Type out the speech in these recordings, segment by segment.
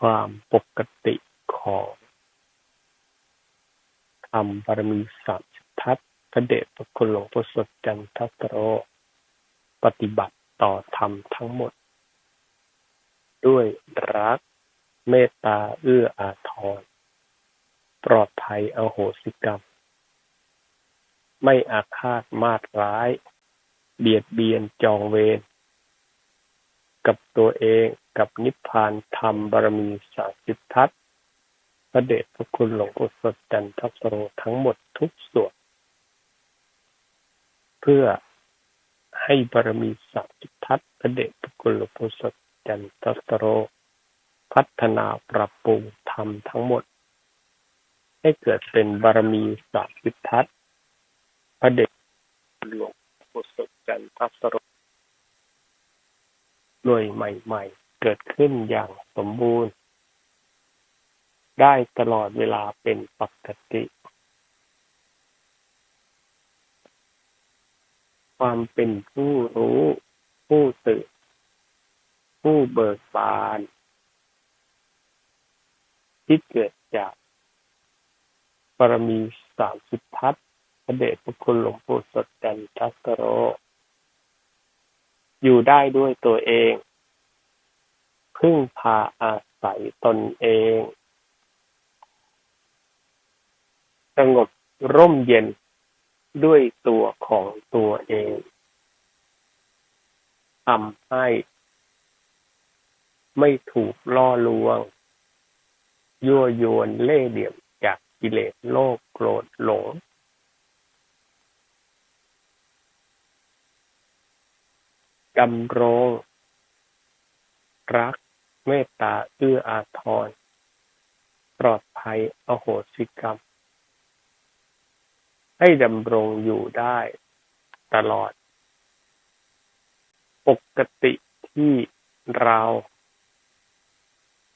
ความปกติของธรรมบารมีสามสิบทัศพระเดชพระคุณหลวงพ่อสดจันทัสโร ปฏิบัติต่อธรรมทั้งหมด ด้วยรักเมตตาเอื้ออาทร ปลอดภัยอโหสิกรรม ไม่อาฆาตมาดร้าย เบียดเบียนจองเวรกับตัวเอง กับนิพพานธรรมบารมีสาสิททัศพระเดชพระคุณหลวงปู่สดจันทสโรทั้งหมดทุกส่วน เพื่อให้บารมีสาสิททัศพระเดชพระคุณหลวงปู่สดจันทสโร พัฒนาปรับปรุงธรรมทั้งหมด ให้เกิดเป็นบารมีสาสิททัศพระเดชหลวงปู่สดจันทสโรหน่วยใหม่ ๆ เกิดขึ้นอย่างสมบูรณ์ ได้ตลอดเวลาเป็นปกติ ความเป็นผู้รู้ ผู้ตื่นผู้เบิกบาน ที่เกิดจากปรมีสามสิบทัศพระเดชพระคุณหลวงปู่สดจันทัสโร อยู่ได้ด้วยตัวเอง พึ่งพาอาศัยตนเอง สงบร่มเย็นด้วยตัวของตัวเองทำให้ไม่ถูกล่อลวง ยั่วยวนเล่ห์เหลี่ยมจากกิเลสโลกโกรธหลง ดำรงรัก เมตตาเอื้ออาทร ปลอดภัยอโหสิกรรม ให้ดำรงอยู่ได้ตลอด ปกติที่เรา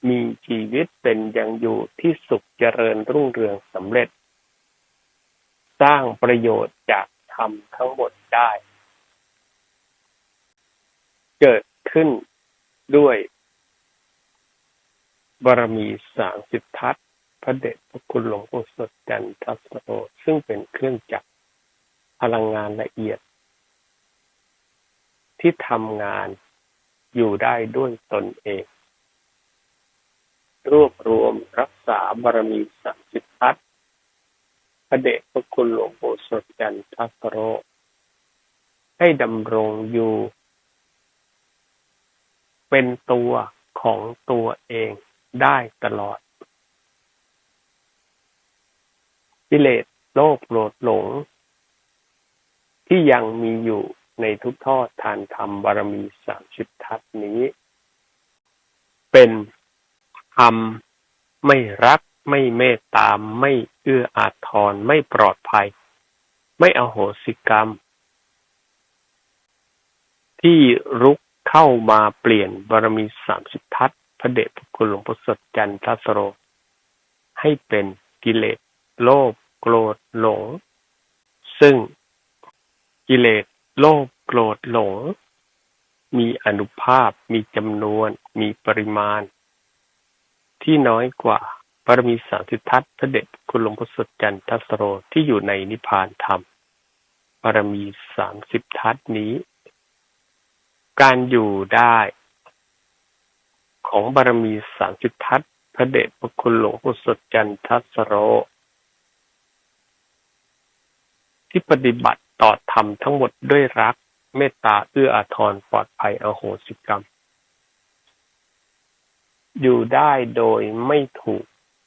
มีชีวิตเป็นยังอยู่ที่สุขเจริญรุ่งเรืองสำเร็จ สร้างประโยชน์จากธรรมทั้งหมดได้ เกิดขึ้นด้วย บารมีสามสิบทัศพระเดชพระคุณหลวงปู่สดจันทัสโรซึ่งเป็นเครื่องจักรพลังงานละเอียด ที่ทำงานอยู่ได้ด้วยตนเอง รวบรวมรักษาบารมีสามสิบทัศพระเดชพระคุณหลวงปู่สดจันทัสโร ให้ดำรงอยู่ เป็นตัวของตัวเอง ได้ตลอด กิเลสโลภโกรธหลง ที่ยังมีอยู่ในทุกทอดทานธรรมบารมีสามชิดทัศนี้ เป็นธรรมไม่รักไม่เมตตามไม่เอื้ออาทรไม่ปลอดภัย ไม่อโหสิกรรม ที่รุกเข้ามาเปลี่ยนบารมีสามสิบทัศ พระเดชพระคุณหลวงพ่อสดจันทสโร ให้เป็นกิเลสโลภโกรธหลง ซึ่งกิเลสโลภโกรธหลง มีอนุภาพมีจำนวนมีปริมาณ ที่น้อยกว่าบารมีสามสิบทัศพระเดชคุณหลวงพ่อสดจันทสโรที่อยู่ในนิพพานธรรมบารมีสามสิบทัศนี้ การอยู่ได้ ของบารมีสามจุดทัศพระเดชพระคุณหลวงปู่สดจันทัสโร ที่ปฏิบัติต่อธรรมทั้งหมดด้วยรัก เมตตาเอื้ออาทรปลอดภัยอโหสิกรรม อยู่ได้โดยไม่ถูก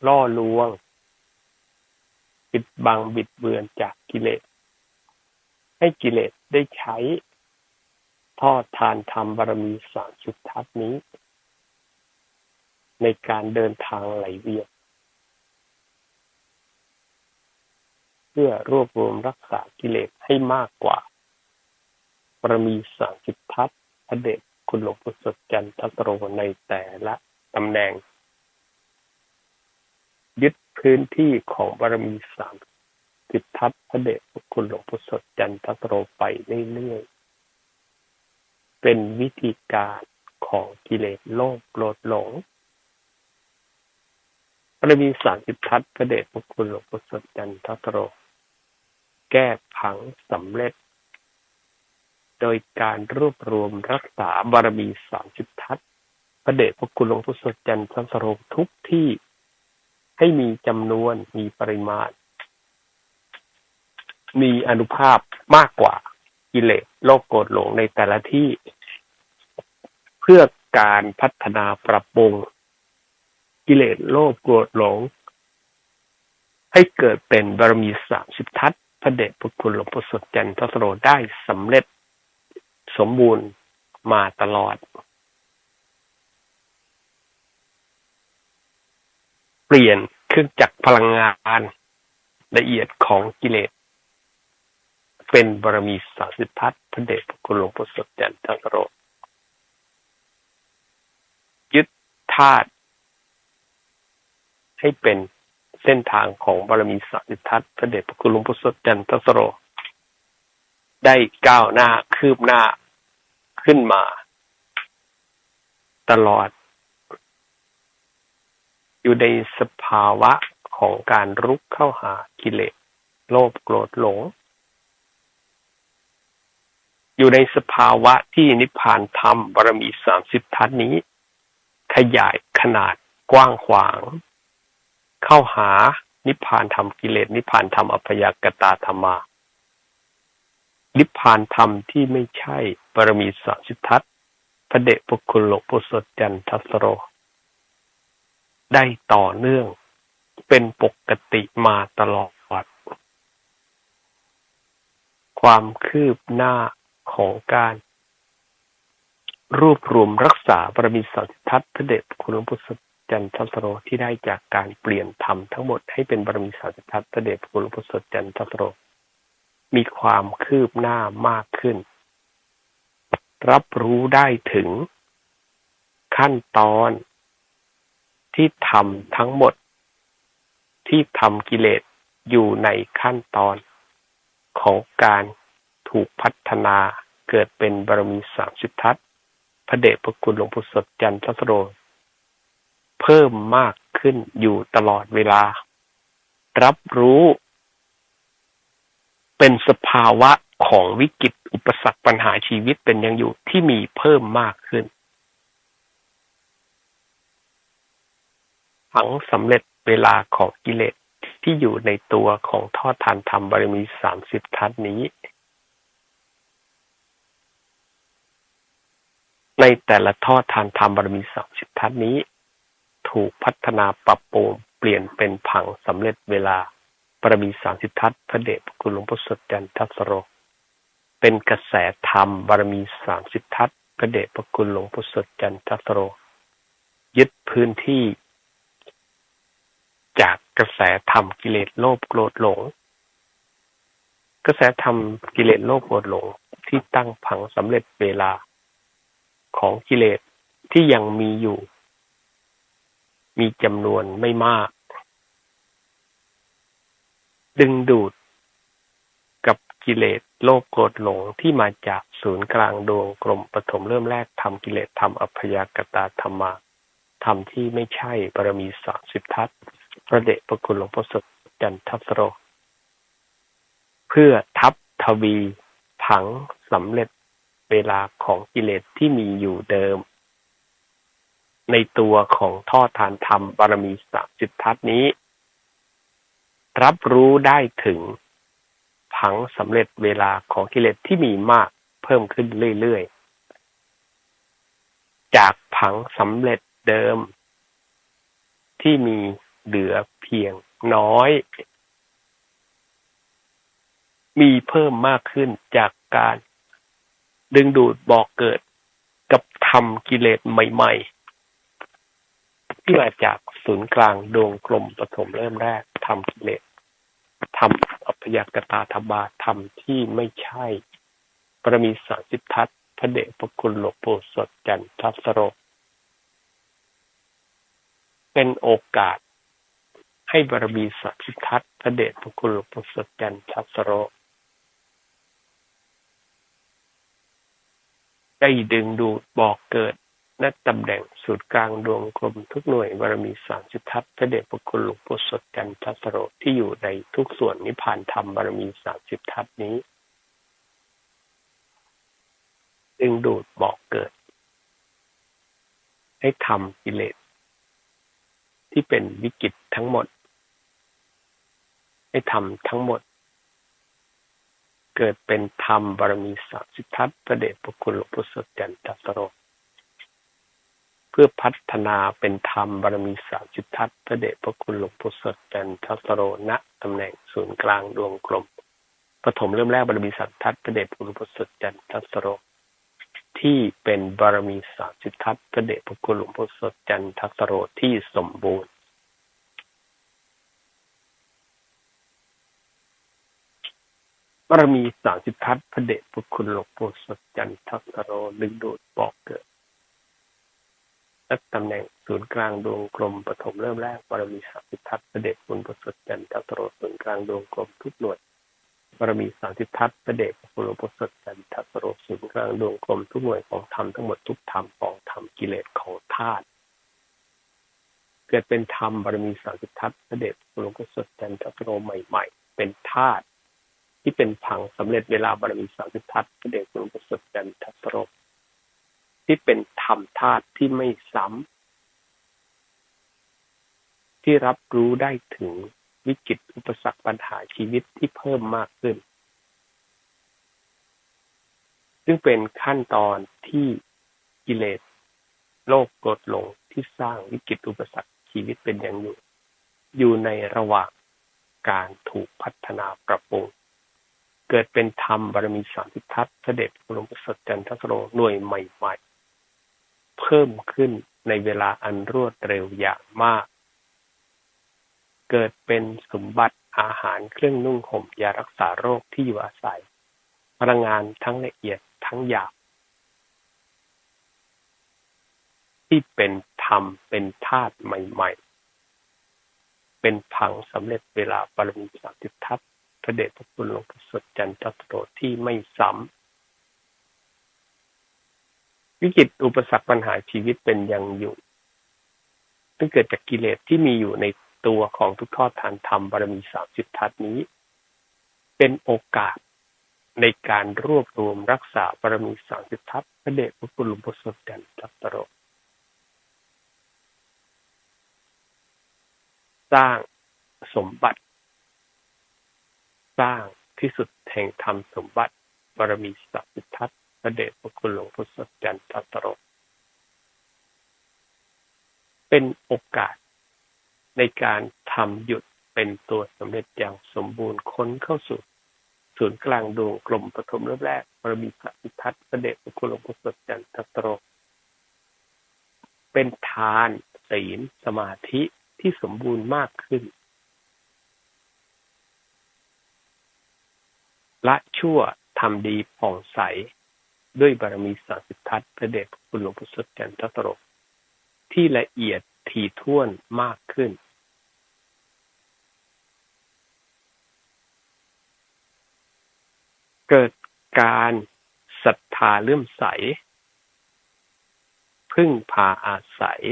ล่อลวง ปิดบังบิดเบือนจากกิเลส ให้กิเลสได้ใช้ทอดทานธรรมบารมีสามจุดทัศนี้ ในการเดินทางไหลเวียนเพื่อรวบรวมรักษากิเลสให้มากกว่าบารมีสามจุดทัศพระเดชคุณหลวงปู่สดจันทสโรในแต่ละตำแหน่ง ยึดพื้นที่ของบารมีสามสิบทัศพระเดชคุณหลวงปู่สดจันทสโรไปเรื่อยเป็นวิธีการของกิเลสโลภโกรธหลง บารมีสามสิบทัศพระเดชพระคุณหลวงพ่อสดจันทสโร แก้ผังสำเร็จ โดยการรวบรวมรักษาบารมีสามสิบทัศพระเดชพระคุณหลวงพ่อสดจันทสโรทุกที่ให้มีจำนวนมีปริมาณ มีอนุภาพมากกว่ากิเลสโลกโกรธหลงในแต่ละที่ เพื่อการพัฒนาปรับปรุง กิเลสโลภโกรธหลง ให้เกิดเป็นบารมีสามสิบทัศพระเดชพระคุณหลวงพ่อสดจันทสโรได้สำเร็จสมบูรณ์มาตลอด เปลี่ยนเครื่องจักรพลังงานละเอียดของกิเลส เป็นบารมีสาสิพัฒพระเดชพระคุณหลวงพ่อสดจันทสโรยึดธาตุ ให้เป็นเส้นทางของบารมีสัมทัศพระเดชพระคุณหลวงพ่อสดจันทสโร ได้ก้าวหน้าคืบหน้าขึ้นมา ตลอด อยู่ในสภาวะของการรุกเข้าหากิเลสโลภโกรธหลง อยู่ในสภาวะที่นิพพานธรรมบารมีสามสิบทัศนี้ ขยายขนาดกว้างขวาง เข้าหานิพพานธรรมกิเลสนิพพานธรรมอัพยากตาธรรมา นิพพานธรรมที่ไม่ใช่ปรมีสัสิทัตพระเดชพระคุณหลวงพ่สดจันทัสโร ได้ต่อเนื่องเป็นปกติมาตลอด ความคืบหน้าของการรวบรวมรักษาปรมีสัสิทัตพระเดชคุณหลวงพ่สด จันทสโรที่ได้จากการเปลี่ยนธรรมทั้งหมดให้เป็นบารมีสาสิทัศน์เดชคุณหลวงพ่อสดจันทสโร มีความคืบหน้ามากขึ้น รับรู้ได้ถึงขั้นตอนที่ทำทั้งหมด ที่ทำกิเลสอยู่ในขั้นตอนของการถูกพัฒนาเกิดเป็นบารมีสามสิบทัศพระเดชพระคุณหลวงพ่อสดจันทสโร เพิ่มมากขึ้นอยู่ตลอดเวลา รับรู้ เป็นสภาวะของวิกฤตอุปสรรคปัญหาชีวิตเป็นยังอยู่ที่มีเพิ่มมากขึ้นฝังสำเร็จเวลาของกิเลสที่อยู่ในตัวของทอดทานธรรมบารมีสามสิบทัศนี้ ในแต่ละทอดทานธรรมบารมีสามสิบทัศนี้ ถูกพัฒนาปรับปรุงเปลี่ยนเป็นผังสำเร็จเวลาปรมีสามสิทธัตพระเดชคุณหลวงพ่อสดจันทัสโร เป็นกระแสธรรมบารมีสามสิทธัตพระเดชพระคุณหลวงพ่อสดจันทัสโร ยึดพื้นที่จากกระแสธรรมกิเลสโลภโกรธหลง กระแสธรรมกิเลสโลภโกรธหลงที่ตั้งผังสำเร็จเวลาของกิเลสที่ยังมีอยู่ มีจำนวนไม่มาก ดึงดูดกับกิเลสโลภโกรธหลงที่มาจากศูนย์กลางดวงกลมปฐมเริ่มแรกทำกิเลสทำอัพยากตาธรรมาทำที่ไม่ใช่บารมีสามสิบทัศพระเดชพระคุณหลวงพ่อสดจันทัสโร เพื่อทับทวีผังสำเร็จเวลาของกิเลสที่มีอยู่เดิม ในตัวของท่อทานธรรมบารมีสามสิบทัศนี้ รับรู้ได้ถึงผังสำเร็จเวลาของกิเลสที่มีมากเพิ่มขึ้นเรื่อยๆ จากผังสำเร็จเดิม ที่มีเหลือเพียงน้อย มีเพิ่มมากขึ้นจากการดึงดูดบอกเกิดกับทำกิเลสใหม่ ๆ ที่มาจากศูนย์กลางดวงกลมปฐมเริ่มแรกทำกิเลสทำอัพยากตาธบาทำที่ไม่ใช่ปรมีสาสิทธัตพระเดชพระคุณหลวงปู่สดจันทัสโรเป็นโอกาสให้บารมีสัสิทธัตพระเดชพระคุณหลวงปู่สดจันทัสโรได้ดึงดูดบอกเกิด ณตำแหน่งศูนย์กลางดวงกลมทุกหน่วยบารมีสามสิบทัศพระเดชพระคุณหลวงปู่สดจันทสโรที่อยู่ในทุกส่วนนิพพานธรรมบารมีสามสิบทัศนี้ดึงดูดบอกเกิด ให้ทำกิเลสที่เป็นวิกิตทั้งหมด ให้ทำทั้งหมด เกิดเป็นธรรมบารมีสามสิทธัตพระเดชพระคุณหลวงปู่สดจันทสโร เพื่อพัฒนาเป็นธรรมบารมีสามสิทธัตพระเดชพระคุณหลวงปู่สดจันทสโรณตำแหน่งศูนย์กลางดวงกลมปฐมเริ่มแรกบารมีสามทัตพระเดชพระคุณหลวงปู่สดจันทสโรที่เป็นบารมีสามสิทธัตพระเดชพระคุณหลวงพ่อสดจันทสโรที่สมบูรณ์บารมีสามสิทธัตพระเดชพระคุณหลวงพ่สดจันทสโรดึงดูดบอกเกิด และตำแหน่งศูนย์กลางดวงกลมปฐมเริ่มแรกบารมีสามสิทธัตพระเดชคุณประสดจันทสโรศูนย์กลางดวงกลมทุกหน่วยบารมีสามสิทธัตพระเดชพระคุณหลวงพ่อสดจันทสโรศูนย์กลางดวงกลมทุกหน่วยของธรรมทั้งหมดทุกธรรมของธรรมกิเลสของธาตุเกิดเป็นธรรมบารมีสามสิทธัตพระเดชพระคุณหลวงพ่อสดจันทสโรใหม่ ๆ เป็นธาตุที่เป็นผังสำเร็จเวลาบารมีสามสิทธัตพระเดชคุณหลวงพ่อสดจันทสโร ที่เป็นธรรมธาตุที่ไม่ซ้ำที่รับรู้ได้ถึงวิกฤตอุปสรรคปัญหาชีวิตที่เพิ่มมากขึ้น ซึ่งเป็นขั้นตอนที่กิเลสโลกกดลงที่สร้างวิกฤตอุปสรรคชีวิตเป็นอย่างอยู่ อยู่ในระหว่างการถูกพัฒนาปรับปรุงเกิดเป็นธรรมบารมีสามสิทัตเสด็จพระลงประสจันทสโรหน่วยใหม่ๆ เพิ่มขึ้นในเวลาอันรวดเร็วอย่างมาก เกิดเป็นสมบัติอาหารเครื่องนุ่งห่มยารักษาโรคที่อยู่อาศัย พลังงานทั้งละเอียดทั้งหยาบที่เป็นธรรมเป็นธาตุใหม่ ๆ เป็นผังสำเร็จเวลาปรมีสามสิบทัศพระเดชพระคุณหลวงพ่อสดจันทร์โตที่ไม่ซ้ำ วิกฤตอุปสรรคปัญหาชีวิตเป็นยังอยู่ซึ่งเกิดจากกิเลสที่มีอยู่ในตัวของทุกทอดทานธรรมบารมีสามสิบทัศนี้ เป็นโอกาสในการรวบรวมรักษาบารมีสามสิบทัศพระเดชพระคุณหลวงพ่อสดกันทัตโรสร้างสมบัติ สร้างที่สุดแห่งธรรมสมบัติบารมีสามสิบทัศ พระเดชพระคุณหลวงพ่อสดกันทตโรเป็นโอกาสในการทำหยุดเป็นตัวสำเร็จอย่างสมบูรณ์ค้นเข้าสู่ศูนย์กลางดวงกลมปฐมรแรกบรมีพระอิทัตประเดชพระคุณหลวงพ่อสดจันทตโรเป็นทานศีลสมาธิที่สมบูรณ์มากขึ้น ละชั่วทำดีผ่องใส ด้วยบารมีสาสิทธัตพระเดชพระคุณหลวงพ่อสดจันทตโรที่ละเอียดถี่ถ้วนมากขึ้น เกิดการศรัทธาเลื่อมใส พึ่งพาอาศัย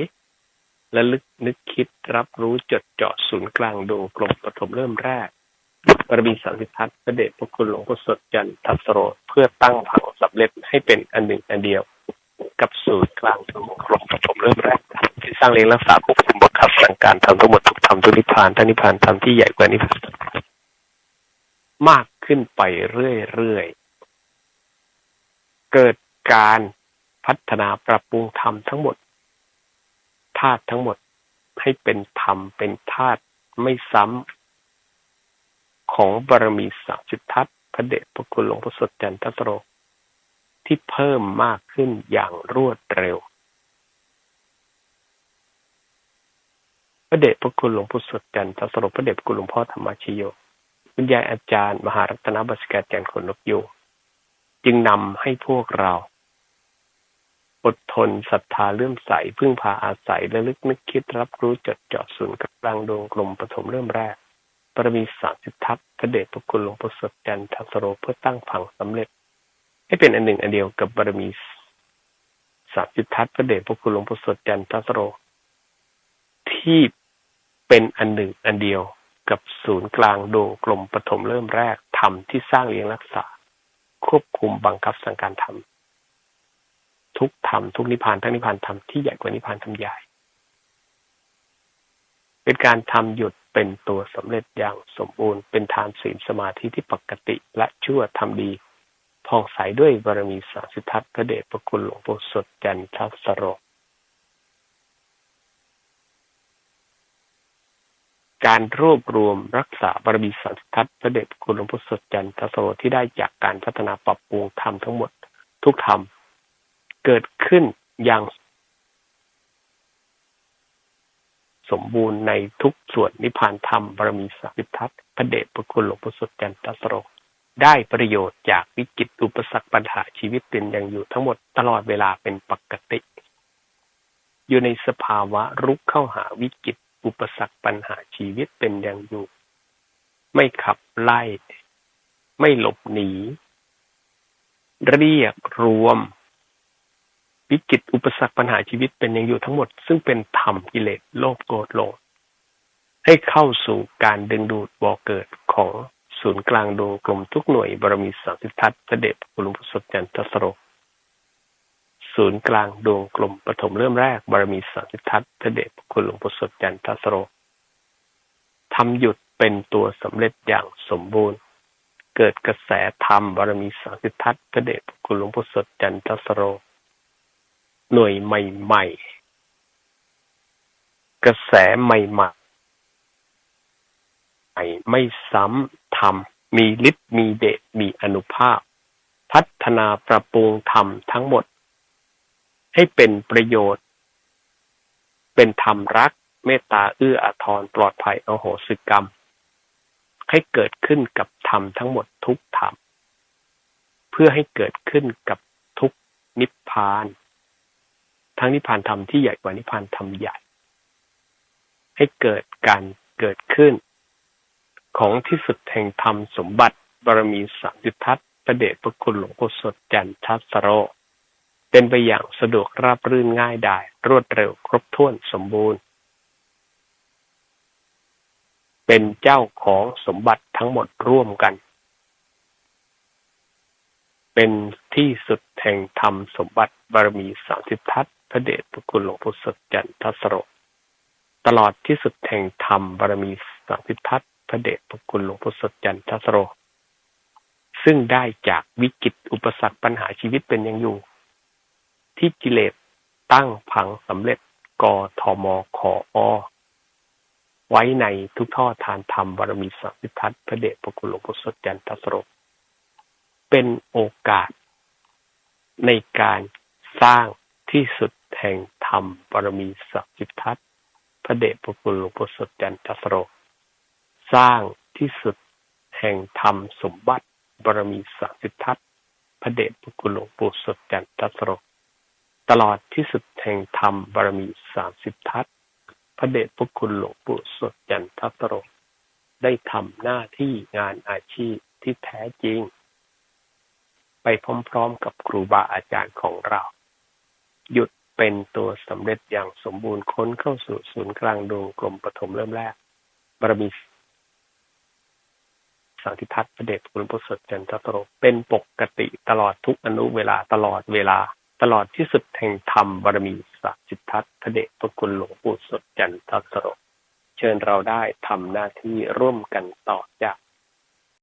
และลึกนึกคิดรับรู้จดเจาะศูนย์กลางดวงกลมปฐมเริ่มแรก บารมีสังสิทัศน์พระเดชพระคุณหลวงพ่อสดจันทัศโร เพื่อตั้งผังสำเร็จให้เป็นอันหนึ่งอันเดียว กับศูนย์กลางดวงกลมปฐมเริ่มแรกที่สร้างเลี้ยงรักษาควบคุมบังคับสั่งการทำทั้งหมดทุกทำทุกนิพพานทั้งนิพพานทำที่ใหญ่กว่านี้มากขึ้นไปเรื่อยๆ เกิดการพัฒนาปรับปรุงธรรมทั้งหมดธาตุทั้งหมดให้เป็นธรรมเป็นธาตุไม่ซ้ำ ของบารมีสามสิบทัศพระเดชพระคุณหลวงพ่อสดจันทสโรที่เพิ่มมากขึ้นอย่างรวดเร็ว พระเดชพระคุณหลวงพ่อสดจันทร์สรพระเดชพระคุณหลวงพ่อธรรมชโยคุณยายอาจารย์ มหารัตนบัสกาจันคนนกยูจึงนำให้พวกเราอดทนศรัทธาเลื่อมใส พึ่งพาอาศัยและลึกนึกคิดรับรู้จดจ่อศูนย์กลางดวงกลมปฐมเริ่มแรก ปรมีสามสิบทัพพระเดชพระคุณหลวงพ่สดจันทร์สโรเพื่อตั้งผังสำเร็จ ให้เป็นอันหนึ่งอันเดียวกับบารมีสามสิทธัตพระเดชพระคุณหลวงปู่สดจันทัสโร ที่เป็นอันหนึ่งอันเดียวกับศูนย์กลางดวงกลมปฐมเริ่มแรกธรรมที่สร้างเลี้ยงรักษา ควบคุมบังคับสังการธรรมทุกธรรมทุกนิพพานทั้งนิพพานธรรมที่ใหญ่กว่านิพพานธรรมใหญ่ เป็นการทำหยุดเป็นตัวสำเร็จอย่างสมบูรณ์ เป็นทานศีลสมาธิที่ปกติและชั่วทำดีผ่องใสด้วยบารมีสาสิทัตพระเดชพระคุณหลวงปู่สดจันทสโรการรวบรวมรักษาบารมีสันทัตพระเดชคุณหลวงพ่อสดจันทสโรที่ได้จากการพัฒนาปรับปรุงธรรมทั้งหมดทุกธรรม เกิดขึ้นอย่าง สมบูรณ์ในทุกส่วนนิพพานธรรมบารมีสัมทัตพระเดชพระคุณหลวงพ่อสดจันทสโรได้ประโยชน์จากวิกฤตอุปสรรคปัญหาชีวิตเป็นอย่างอยู่ทั้งหมดตลอดเวลาเป็นปกติ อยู่ในสภาวะรุกเข้าหาวิกฤตอุปสรรคปัญหาชีวิตเป็นอย่างอยู่ ไม่ขับไล่ ไม่หลบหนี เรียกรวม วิกฤตอุปสรรคปัญหาชีวิตเป็นอย่างอยู่ทั้งหมด ซึ่งเป็นธรรมกิเลสโลภโกรธหลงให้เข้าสู่การดึงดูดบ่อเกิดของศูนย์กลางดวงกลมทุกหน่วยบารมีสังสิทัตพระเดชคุณหลวงพ่อสดจันทสโรศูนย์กลางดวงกลมปฐมเริ่มแรกบารมีสังสิทัตพระเดชคุณหลวงปู่สดจันทสโรทำหยุดเป็นตัวสำเร็จอย่างสมบูรณ์ เกิดกระแสธรรมบารมีสังสิทัตพระเดชคุณหลวงปู่สดจันทสโร หน่วยใหม่ๆ กระแสใหม่ๆ ไม่ซ้ำธรรมมีฤทธิ์มีเดชมีอนุภาพ พัฒนาปรับปรุงธรรมทั้งหมด ให้เป็นประโยชน์ เป็นธรรมรักเมตตาเอื้ออาทรปลอดภัยอโหสิกรรม ให้เกิดขึ้นกับธรรมทั้งหมดทุกธรรม เพื่อให้เกิดขึ้นกับทุกนิพพาน ทั้งนิพพานธรรมที่ใหญ่กว่านิพพานธรรมใหญ่ ให้เกิดการเกิดขึ้น ของที่สุดแห่งธรรมสมบัติบารมีสามยุทัศประเดชพระคุณหลวงพ่อสดจันทัสโร เป็นไปอย่างสะดวกราบรื่นง่ายดายรวดเร็วครบถ้วนสมบูรณ์ เป็นเจ้าของสมบัติทั้งหมดร่วมกัน เป็นที่สุดแห่งธรรมสมบัติบารมีสามสิบทัศ พระเดชพระคุณหลวงปู่สดจันทสโรตลอดที่สุดแห่งธรรมบารมีสามสิบทัศพระเดชพระคุณหลวงปู่สดจันทสโร ซึ่งได้จากวิกฤตอุปสรรคปัญหาชีวิตเป็นอยังอยู่ ที่กิเลสตั้งพังสำเร็จกทมขออไว้ในทุกท่อทานธรรมบารมีสัมพิทัตพระเดชพระคุณหลวงพ่อสดจันทสโรเป็นโอกาส ในการสร้างที่สุด แห่งธรรมบารมีสัมพิทัตพระเดชพระคุณหลวงพ่อสดจันทสโร สร้างที่สุดแห่งธรรมสมบัติบารมีสัมพิทัตพระเดชพระคุณหลวงปู่สดจันทสโร ตลอดที่สุดแห่งธรรมบารมีสามสิบทัศพระเดชพระคุณหลวงปู่สดจันทสโร ได้ทำหน้าที่งานอาชีพที่แท้จริง ไปพร้อมๆกับครูบาอาจารย์ของเรา หยุด เป็นตัวสำเร็จอย่างสมบูรณ์ค้นเข้าสู่ศูนย์กลางดวงกลมปฐมเริ่มแรก บารมีสังทิทัศน์พระเดชคุณประสดจันทสโรเป็นปกติตลอดทุกอนุเวลาตลอดเวลา ตลอดที่สุดแห่งธรรมบารมีสัจิทัตพระเดชพระคุณหลวงปู่สดจันทสโรเชิญเราได้ทำหน้าที่ร่วมกันต่อจาก